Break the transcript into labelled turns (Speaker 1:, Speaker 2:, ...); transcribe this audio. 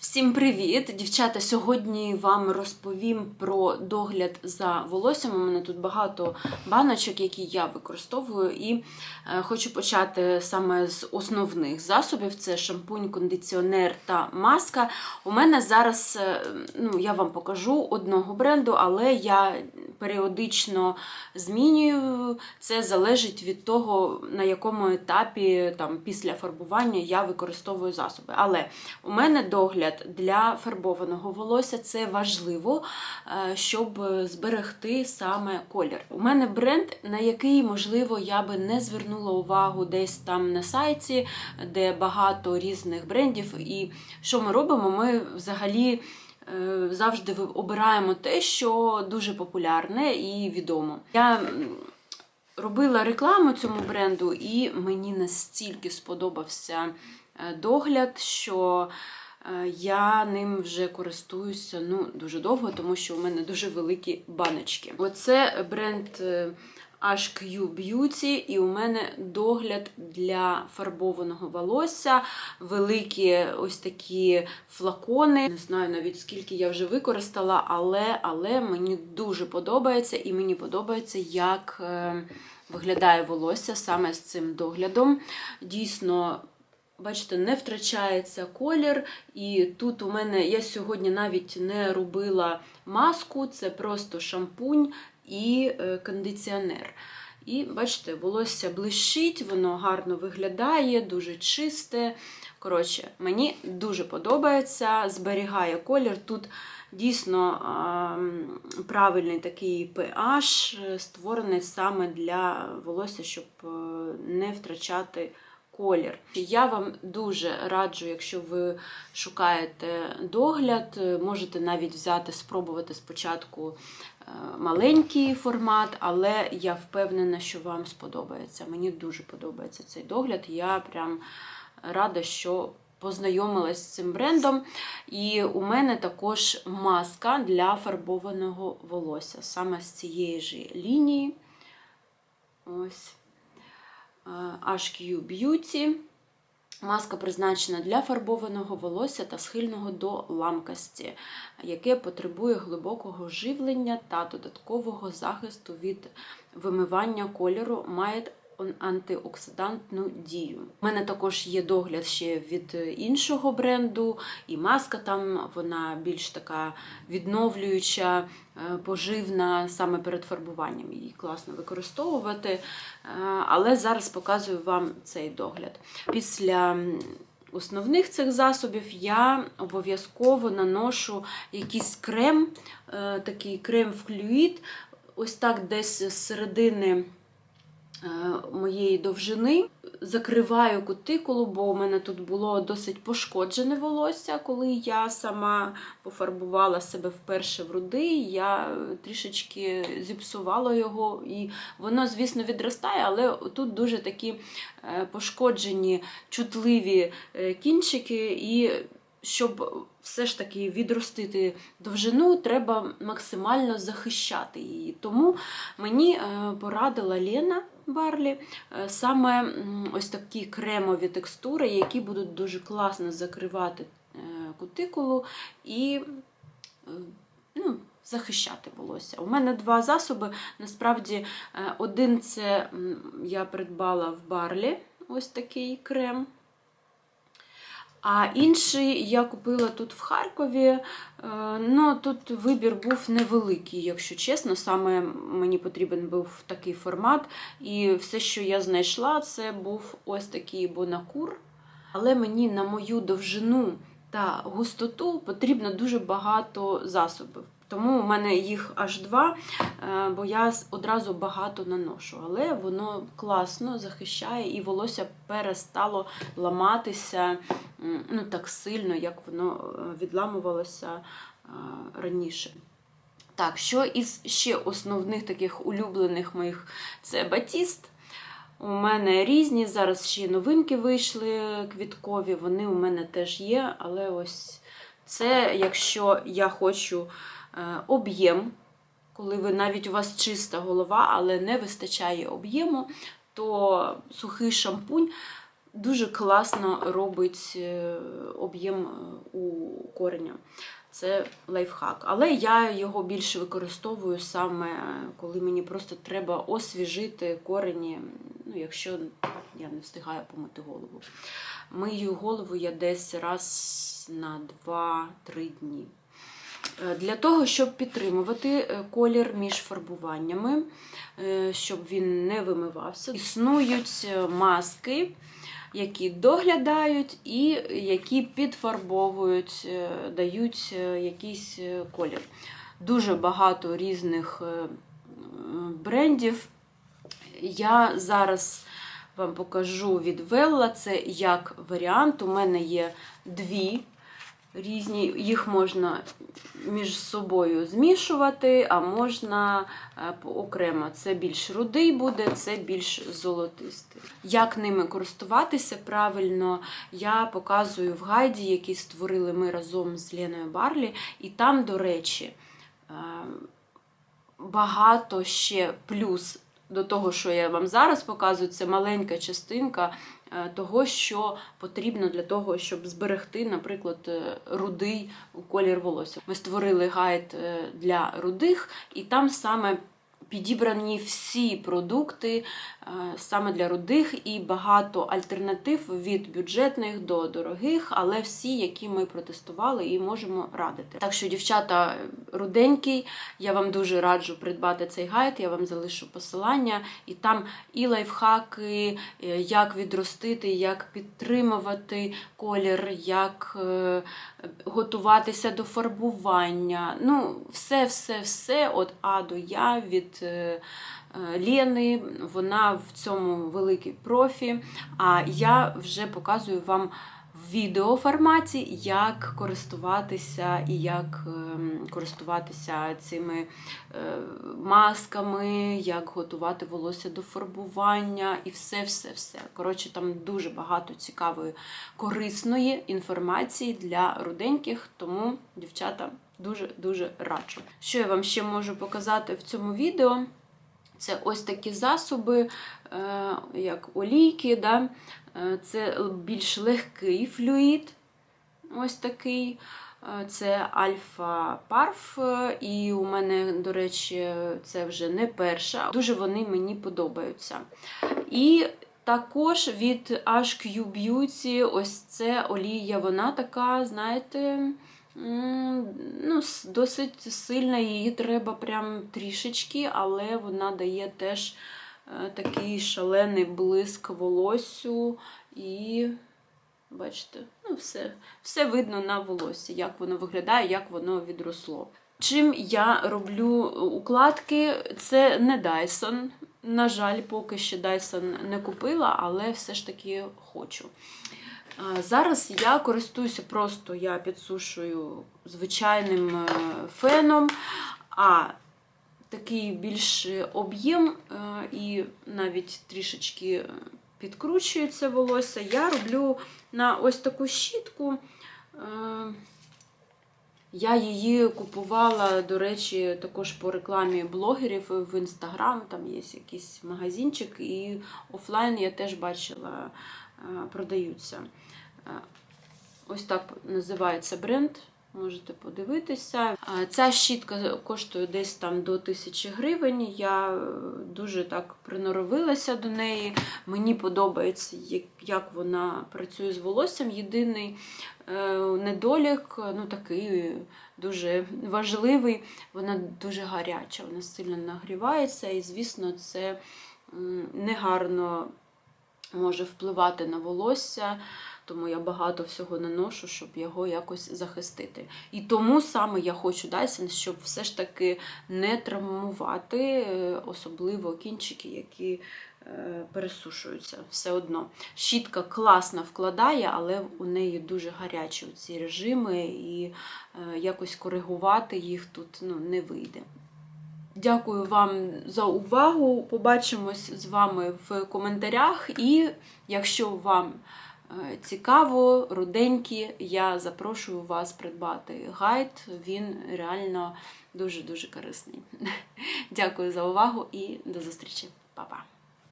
Speaker 1: Всім привіт! Дівчата, сьогодні вам розповім про догляд за волоссям. У мене тут багато баночок, які я використовую, і е, хочу почати саме з основних засобів: це шампунь, кондиціонер та маска. У мене зараз, е, ну, я вам покажу одного бренду, але я періодично змінюю. Це залежить від того, на якому етапі там, після фарбування я використовую засоби. Але у мене догляд для фарбованого волосся це важливо, е, щоб зберегти саме колір. У мене бренд, на який, можливо, я би не звернула увагу десь там на сайті, де багато різних брендів. І що ми робимо? Ми взагалі. Е, Завжди обираємо те, що дуже популярне і відомо. Я робила рекламу цьому бренду, і мені настільки сподобався е, догляд, що е, я ним вже користуюся ну, дуже довго, тому що у мене дуже великі баночки. Оце бренд HQ Beauty, і у мене догляд для фарбованого волосся, великі ось такі флакони. Не знаю навіть скільки я вже використала, але, але мені дуже подобається, і мені подобається, як е, виглядає волосся саме з цим доглядом. Дійсно. Бачите, не втрачається колір, і тут у мене я сьогодні навіть не робила маску, це просто шампунь і е, кондиціонер. І бачите, волосся блищить, воно гарно виглядає, дуже чисте. Коротше, мені дуже подобається, зберігає колір. Тут дійсно правильний такий pH, е, створений саме для волосся, щоб е, не втрачати колір. Я вам дуже раджу, якщо ви шукаєте догляд, можете навіть взяти, спробувати спочатку маленький формат, але я впевнена, що вам сподобається. Мені дуже подобається цей догляд. Я прям рада, що познайомилась з цим брендом. І у мене також маска для фарбованого волосся, саме з цієї ж лінії. Ось. HQ Beauty. Маска призначена для фарбованого волосся та схильного до ламкості, яке потребує глибокого живлення та додаткового захисту від вимивання кольору, має антиоксидантну дію. У мене також є догляд ще від іншого бренду, і маска там вона більш така відновлююча, е, поживна саме перед фарбуванням. Її класно використовувати. Е, Але зараз показую вам цей догляд. Після основних цих засобів я обов'язково наношу якийсь крем, е, такий крем флюїд, ось так десь з середини моєї довжини. Закриваю кутикулу, бо у мене тут було досить пошкоджене волосся, коли я сама пофарбувала себе вперше в руди. Я трішечки зіпсувала його, і воно, звісно, відростає, але тут дуже такі е, пошкоджені, чутливі е, кінчики. і щоб все ж таки відростити довжину, треба максимально захищати її. Тому мені е, порадила Лена Барлі е, саме ось такі кремові текстури, які будуть дуже класно закривати е, кутикулу і е, ну, захищати волосся. У мене два засоби. Насправді, один це я придбала в Барлі ось такий крем. А інший я купила тут в Харкові. Е, Ну, тут вибір був невеликий, якщо чесно. Саме мені потрібен був такий формат. І все, що я знайшла, це був ось такий бонакур. Але мені на мою довжину та густоту потрібно дуже багато засобів. Тому у мене їх аж два, е, бо я одразу багато наношу. Але воно класно захищає і волосся перестало ламатися ну, так сильно, як воно е, відламувалося е, раніше. Так, що із ще основних таких улюблених моїх це батіст. У мене різні, зараз ще новинки вийшли квіткові, вони у мене теж є, але ось це, якщо я хочу об'єм, коли ви навіть у вас чиста голова, але не вистачає об'єму, то сухий шампунь дуже класно робить е, об'єм е, у кореня. Це лайфхак. Але я його більше використовую саме, коли мені просто треба освіжити корені, ну, якщо я не встигаю помити голову. Мию голову я десь раз на 2-3 дні. Е, Для того, щоб підтримувати е, колір між фарбуваннями, е, щоб він не вимивався, існують маски, які доглядають і які підфарбовують, дають якийсь колір. Дуже багато різних брендів. Я зараз вам покажу від Велла, це як варіант. У мене є дві різні, їх можна між собою змішувати, а можна е, окремо. Це більш рудий буде, це більш золотистий. Як ними користуватися правильно, я показую в гайді, який створили ми разом з Леною Барлі. І там, до речі, е, багато ще плюс до того, що я вам зараз показую, це маленька частинка е, того, що потрібно для того, щоб зберегти, наприклад, е, рудий колір волосся. Ми створили гайд е, для рудих, і там саме підібрані всі продукти е, саме для рудих і багато альтернатив від бюджетних до дорогих, але всі, які ми протестували і можемо радити. Так що, дівчата, руденький, я вам дуже раджу придбати цей гайд, я вам залишу посилання, і там і лайфхаки, е, як відростити, як підтримувати колір, як е, готуватися до фарбування. Ну, все, все, все от А до Я від е, е, Лєни. Вона в цьому великий профі. А я вже показую вам відеоформаті, як користуватися і як ем, користуватися цими е, масками, як готувати волосся до фарбування і все-все-все. Коротше, там дуже багато цікавої, корисної інформації для руденьких, тому, дівчата, дуже-дуже раджу. Що я вам ще можу показати в цьому відео? Це ось такі засоби, е, як олійки. Да? Е, Це більш легкий флюїд. Ось такий. Е, Це Альфа Парф, і у мене, до речі, це вже не перша. Дуже вони мені подобаються. І також від HQ Beauty, ось це олія, вона така, знаєте, ну, досить сильна, її треба прям трішечки, але вона дає теж е, такий шалений блиск волосю і. Бачите, ну все, все видно на волоссі, як воно виглядає, як воно відросло. Чим я роблю укладки, це не Dyson. На жаль, поки ще Dyson не купила, але все ж таки хочу. Зараз я користуюся просто, я підсушую звичайним е, феном, а такий більш об'єм е, і навіть трішечки підкручується волосся. Я роблю на ось таку щітку. Е, Я її купувала, до речі, також по рекламі блогерів в інстаграм. Там є якийсь магазинчик, і офлайн я теж бачила, продаються. Е, Ось так називається бренд. Можете подивитися. Ця щітка коштує десь там до 1000 гривень. Я е, дуже так приноровилася до неї. Мені подобається, як- вона працює з волоссям. Єдиний е, недолік, ну такий дуже важливий, вона дуже гаряча, вона сильно нагрівається, і, звісно, це негарно може впливати на волосся, тому я багато всього наношу, щоб його якось захистити. І тому саме я хочу Dyson, щоб все ж таки не травмувати, е, особливо кінчики, які е, пересушуються все одно. Щітка класно вкладає, але у неї дуже гарячі ці режими, і е, якось коригувати їх тут ну, не вийде. Дякую вам за увагу. Побачимось з вами в коментарях. І якщо вам е, цікаво, руденькі, я запрошую вас придбати гайд. Він реально дуже-дуже корисний. Дякую за увагу і до зустрічі. Па-па!